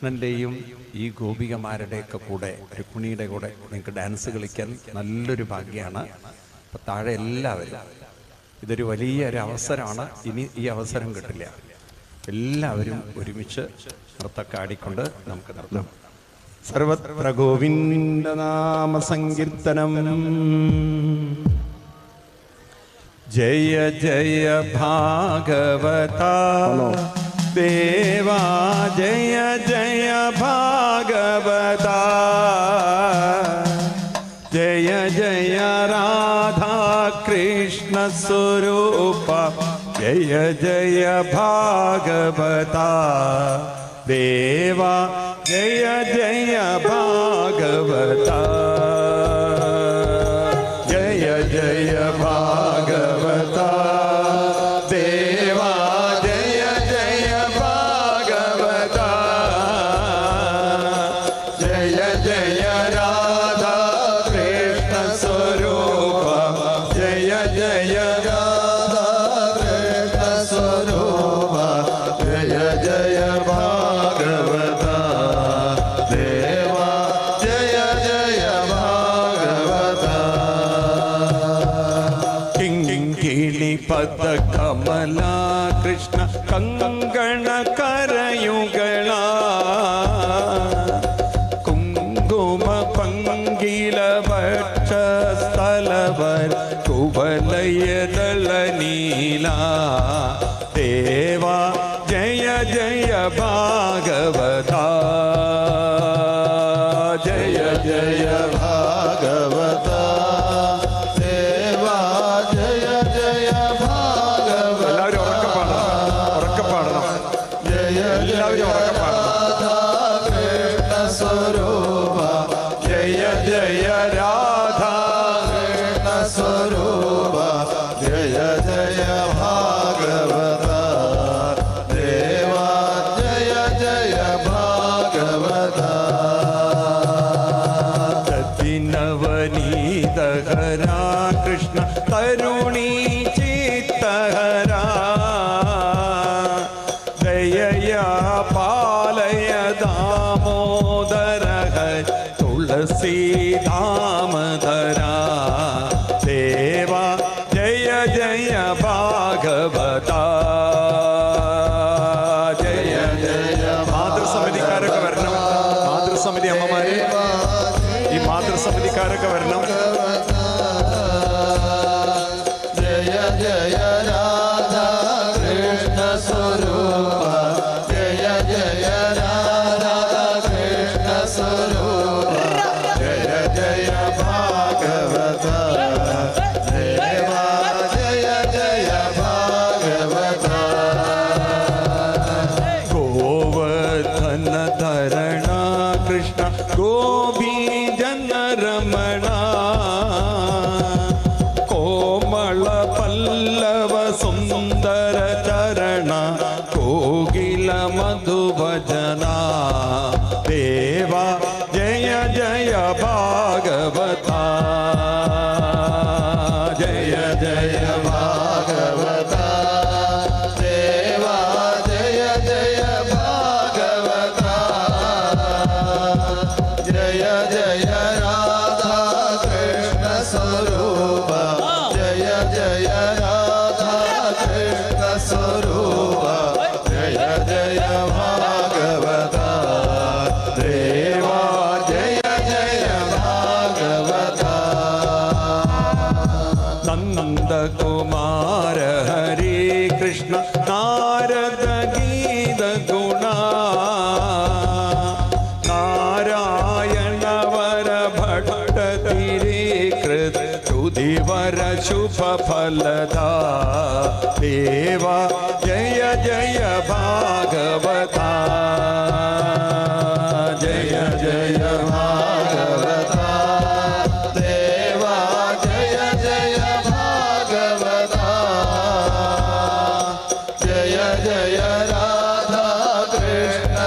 കൃഷ്ണന്റെയും ഈ ഗോപികമാരുടെയൊക്കെ കൂടെ രുക്മിണിയുടെ കൂടെ നിങ്ങൾക്ക് ഡാൻസ് കളിക്കാൻ നല്ലൊരു ഭാഗ്യമാണ് അപ്പൊ താഴെ എല്ലാവരും ഇതൊരു വലിയ ഒരു അവസരമാണ്. ഇനി ഈ അവസരം കിട്ടില്ല. എല്ലാവരും ഒരുമിച്ച് നൃത്തക്കാടിക്കൊണ്ട് നമുക്ക് നൃത്തം സർവത്ര ഗോവിന്ദ നാമ സങ്കീർത്തനം. ജയ ജയ ഭാഗവത. देवा, जय जय भागवता। जय जय राधा कृष्ण स्वरूप। जय जय भागवता। देवा, जय जय भागवता। जय भागवता नवनीतहरा कृष्ण तरुणी A Bhagavata. कुमार हरे कृष्ण नारद गीत गुणा। नारायण वर भट्ट तिरे कृत वर शुभ फलदा देवा, जय जय भागवता।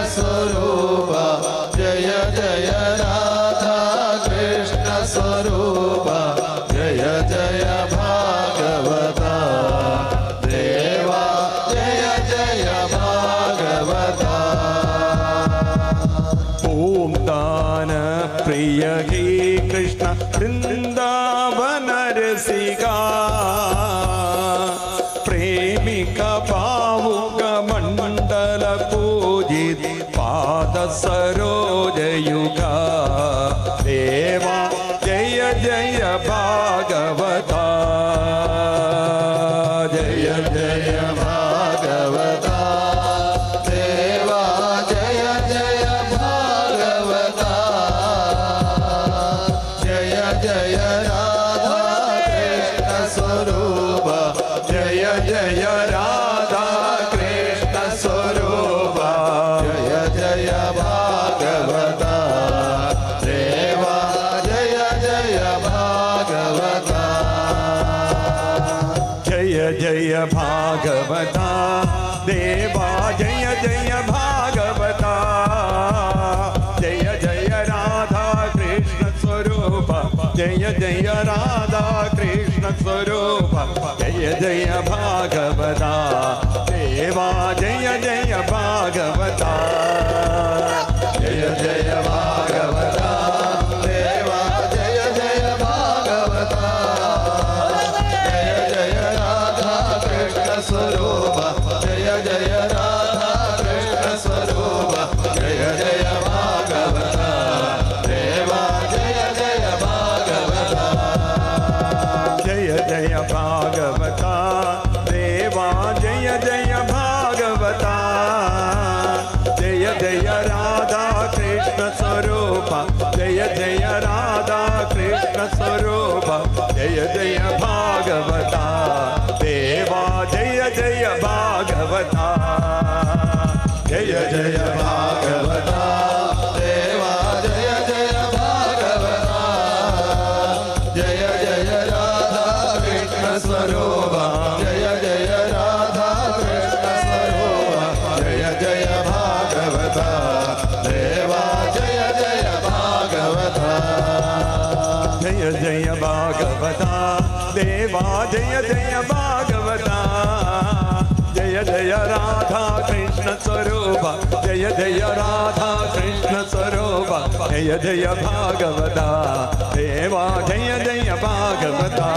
Soro A Bhagavatam. देवा, जय जय भागवता। जय जय राधा कृष्ण स्वरूप। जय जय राधा कृष्ण स्वरूप। जय जय भागवता। देवा, जय जय भागवता। देवा जय जय भागवता जय जय राधा कृष्ण स्वरूपा जय जय राधा कृष्ण स्वरूपा जय जय भागवता देवा जय जय भागवता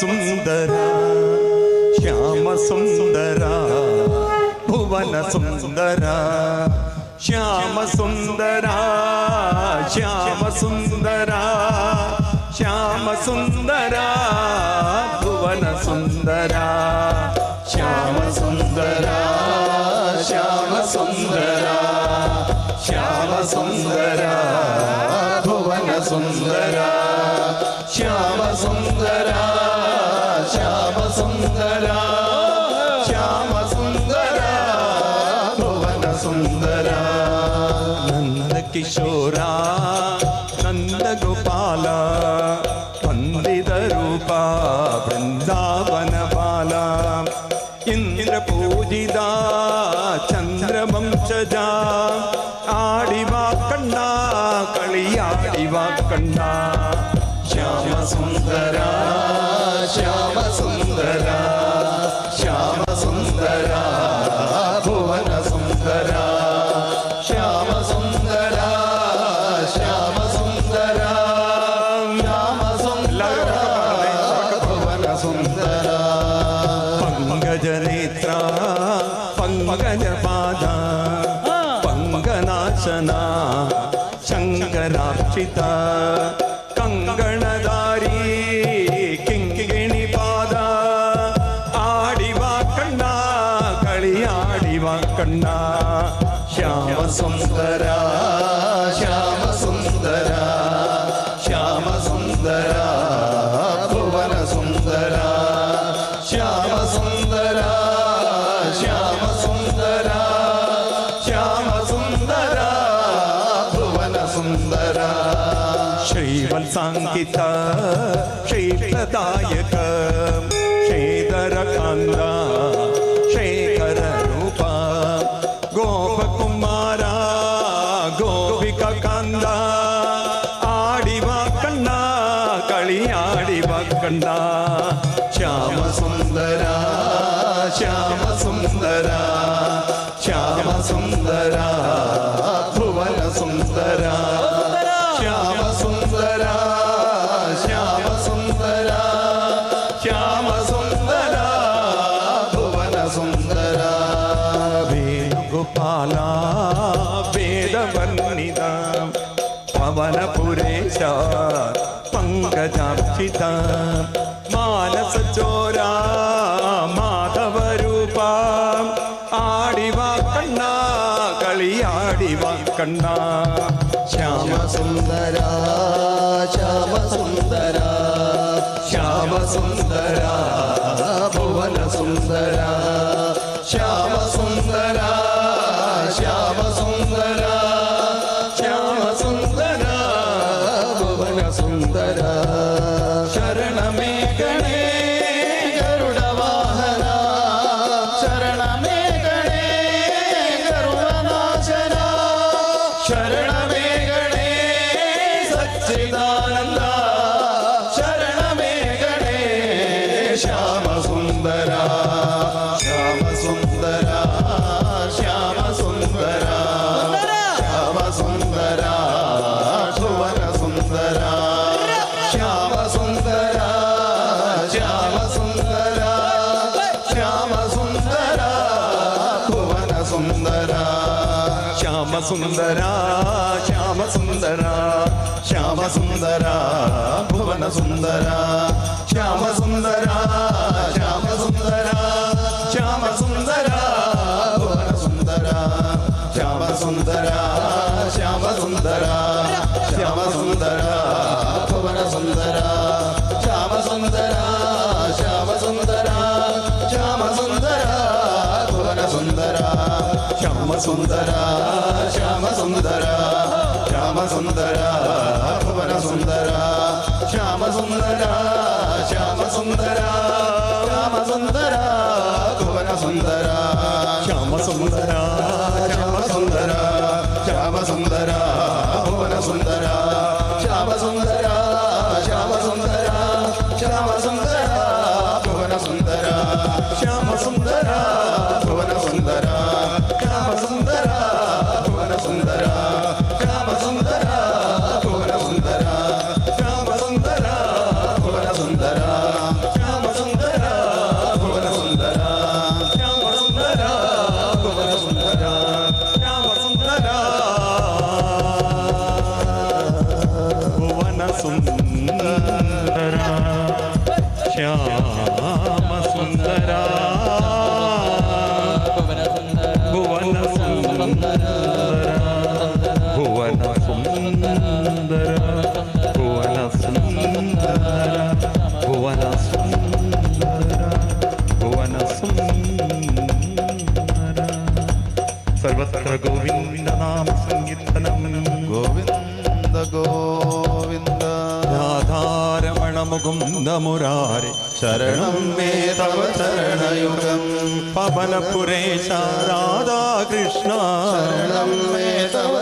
సుందర శ్యామ సుందర భువన సుందర శ్యామ సుందర శ్యామ సుందర శ్యామ సుందర భువన సుందర శ్యామ సుందర శ్యామ సుందర శ్యామ సుందర. गजनेत्रा पङ्कजपादा हाँ। पङ्गनाशना शङ्कराक्षिता केवल केवलसाङ्किता क्षेत्रदायक ചോരാ പങ്കജാർജിത മാനസ മാധവരൂപ. ആടിവാ കണ്ണ കളിയാടിവാ കണ്ണ. ശ്യാമസുന്ദര ശ്യാമസുന്ദര ശ്യാമസുന്ദര ഭുവനസുന്ദര. ശ്യാമസുന്ദര ശ്യാമസുന്ദര. సుందరా శ్యామ సుందరా శ్యామ సుందరా భువన సుందరా శ్యామ సుందరా శ్యామ సుందరా శ్యామ సుందరా సుందరా శ్యామ సుందరా శ్యామ సుందరా శ్యామ సుందరా భువన సుందరా శ్యామ సుందరా శ్యామ సుందరా శ్యామ సుందరా భువన సుందరా శ్యామ సుందరా శ్యామ సుందరా శ్యామ సుందరా భువన సుందరా శ్యామ సుందరా శ్యామ సుందరా శ్యామ సుందరా భువన సుందరా శ్యామ సుందరా He let us. സർവത്ര ഗോവിന്ദ നാമ ഗോവിന്ദ ഗോവിന്ദ മുകുന്ദ തവ തവ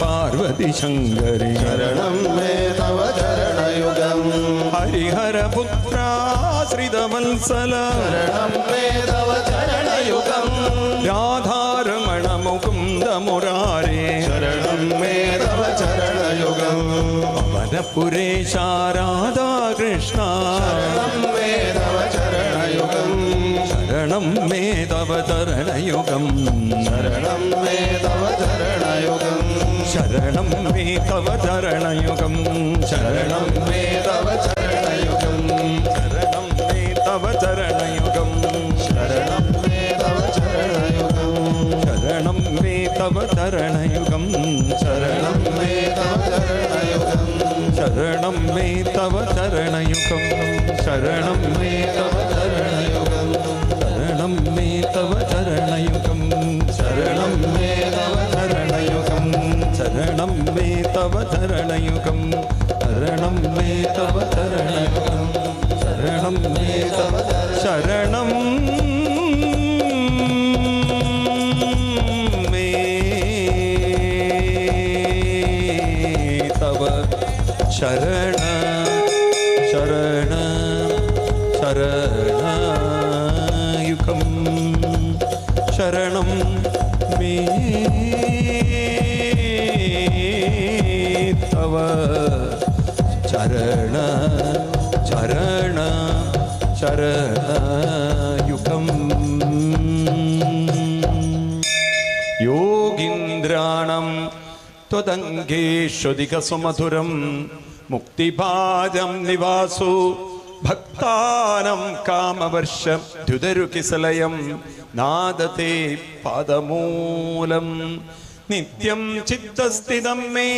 പാർവതി ശങ്കരി. ശരണം മേ തവ ശരണം ഗുണം ഹരിഹരപുത്രാശ്രിതവത്സല ചരണയുഗം രാധാരമണ മുകുന്ദ മുരാരേ ശരണം മേധവ ചരണയുഗം വനപുരേശാരാധാകൃഷ്ണ. മേധവ ചരണയുഗം ശരണം മേധവ ചരണയുഗം ശരണം മേധവ ചരണയുഗം ശരണം മേ തവ തരണയുഗം ശരണം മേ തവ ചരണയുഗം. ശരണം മേ തവ ചരണയുഗം. ശരണം മേ തവ ചരണയുഗം. ശരണം മേ തവ ചരണയുഗം. ശരണം തവ ചരണയുഗം. ശരണം തവ ചരണയുഗം. ശരണം മേ തവ ശരണയുഗം. ശരണം മേ തവ ശരണയുഗം. ശരണം മേ തവ ശരണം മേ തവ ശരണ ശരണ ശരണയുഗം. ശരണം മേ തവ ചരണ ചരണ ചരണയുഗം. യോഗീന്ദ്രാണം ത്വതംഗേശ്വതികസുമധുരം മുക്തിഭാജം നിവാസു ഭക്താനം കാമവർഷം ദ്യുതരുകിസലയം നാദത്തെ പദമൂലം നിത്യം ചിത്തസ്ഥിതം മേ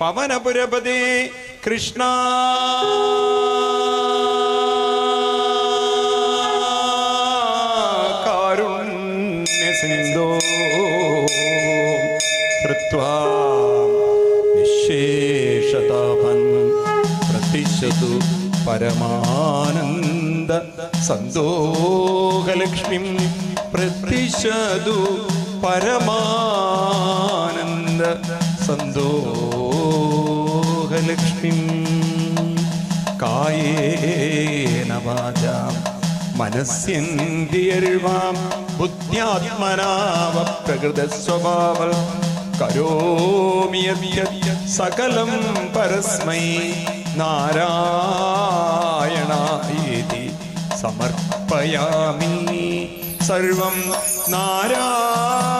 പവനപുരപതി കൃഷ്ണ. കാരുണ്യ സിന്ധോ കൃത്വാ പ്രതിശതു പരമാനന്ദ സന്തോഹലക്ഷ്മി പ്രതിശതു പരമാ സന്ത സന്തോഹലക്ഷ്മി. കായേന വാചാം. മനസ്യന്തിയരുവാം ബുദ്ധ്യാത്മനാവ പ്രകൃത സ്വഭാവൽ കരോമിയ സകലം പരസ്മൈ. നാരായണായേതി സമർപ്പയാമി. സർവം നാരായണ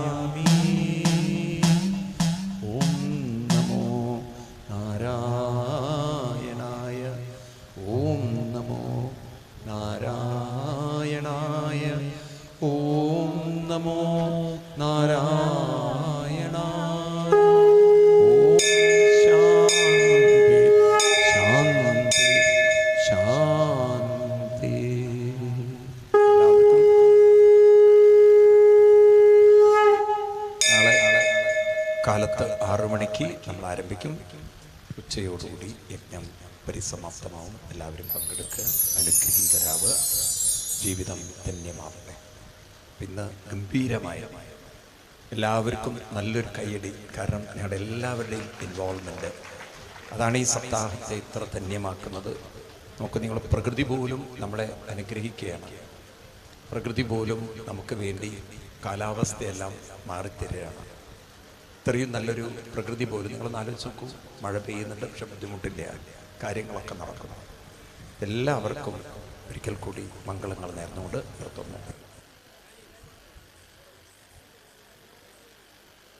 കാലത്ത് ആറു മണിക്ക് നമ്മൾ ആരംഭിക്കും. ഉച്ചയോടുകൂടി യജ്ഞം പരിസമാപ്തമാവും. എല്ലാവരും പങ്കെടുക്കുക. അനുഗ്രഹീതരാവ് ജീവിതം ധന്യമാവട്ടെ. ഇന്ന് ഗംഭീരമായ എല്ലാവർക്കും നല്ലൊരു കൈയടി. കാരണം ഞങ്ങളുടെ എല്ലാവരുടെയും ഇൻവോൾവ്മെന്റ് അതാണ് ഈ സപ്താഹത്തെ ഇത്ര ധന്യമാക്കുന്നത്. നമുക്ക് നിങ്ങൾ പ്രകൃതി പോലും നമ്മളെ അനുഗ്രഹിക്കുകയാണ്. പ്രകൃതി പോലും നമുക്ക് വേണ്ടി കാലാവസ്ഥയെല്ലാം മാറിത്തരികയാണ്. ഇത്രയും നല്ലൊരു പ്രകൃതി പോലും നിങ്ങളൊന്ന് ആലോചിച്ച് നോക്കൂ. മഴ പെയ്യുന്നുണ്ട് പക്ഷെ ബുദ്ധിമുട്ടില്ല. കാര്യങ്ങളൊക്കെ നടക്കുന്നു. എല്ലാവർക്കും ഒരിക്കൽ കൂടി മംഗളങ്ങൾ നേർന്നുകൊണ്ട് നിർത്തുന്നു.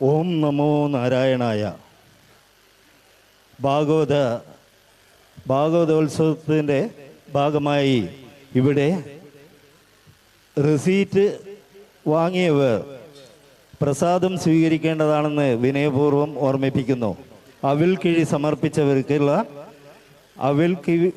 ഓം നമോ നാരായണായ. ഭാഗവത ഭാഗവതോത്സവത്തിന്റെ ഭാഗമായി ഇവിടെ റെസീറ്റ് വാങ്ങിയവർ പ്രസാദം സ്വീകരിക്കേണ്ടതാണെന്ന് വിനയപൂർവം ഓർമ്മിപ്പിക്കുന്നു. അവിൽ കിഴി സമർപ്പിച്ചവർക്കുള്ള അവിൽ കിഴി